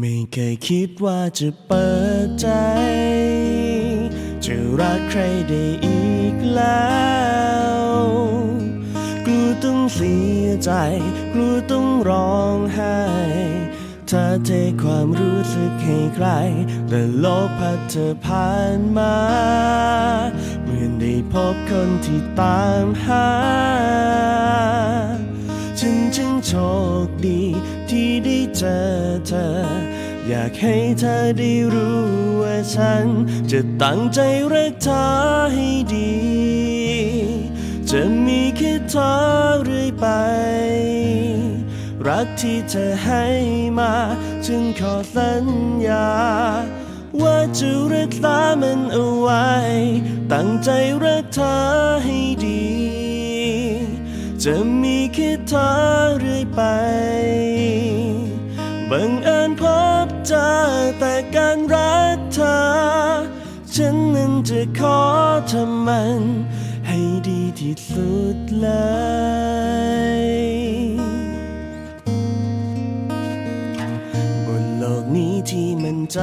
ไม่เคยคิดว่าจะเปิดใจ จะรักใครได้อีกแล้วกลัวต้องเสียใจกลัวต้องร้องไห้ถ้าเทความรู้สึกให้ใครแต่โลกพัดเธอผ่านมา เหมือนได้พบคนที่ตามหาฉันจึงโชคดีที่ได้เจอเธอ อยากให้เธอได้รู้ว่าฉัน จะตั้งใจรักเธอให้ดี จะมีแค่เธอเรื่อยไป รักที่เธอให้มา จึงขอสัญญา ว่าจะรักษามันเอาไว้ ตั้งใจรักเธอให้ดี จะมีแค่เธอเรื่อยไปบังเอิ ฉันนั้นจะขอทำมัน ให้ดีที่สุดเลยบนโลกนี้ที่มันใจ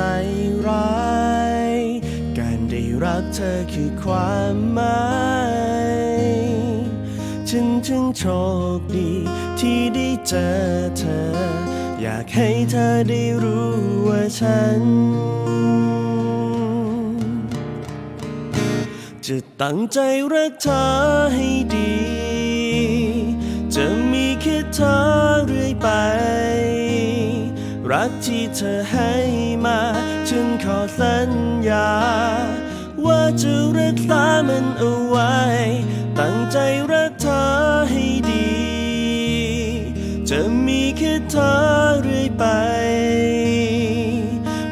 ร้าย การได้รักเธอคือความหมายฉันจึงโชคดีที่ได้เจอเธอ อยากให้เธอได้รู้ว่าฉัน จะตั้งใจรักเธอให้ดี จะมีแค่เธอเรื่อยไป รักที่เธอให้มาฉันขอสัญญา ว่าจะรักษามันเอาไว้ ตั้งใจรักเธอให้ดี จะมีแค่เธอเรื่อยไป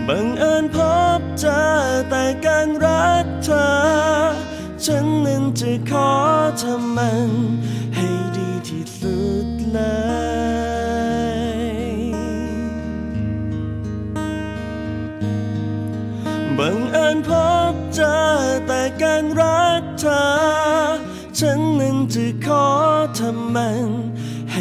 บังเอิญพบเจอแต่การรักเธอฉั นั้นจะขอทำมัน ให้ดีที่สุดเลยบังเอิญพบเจอแต่การรักเธอ ฉันนั้นจะขอทำมันให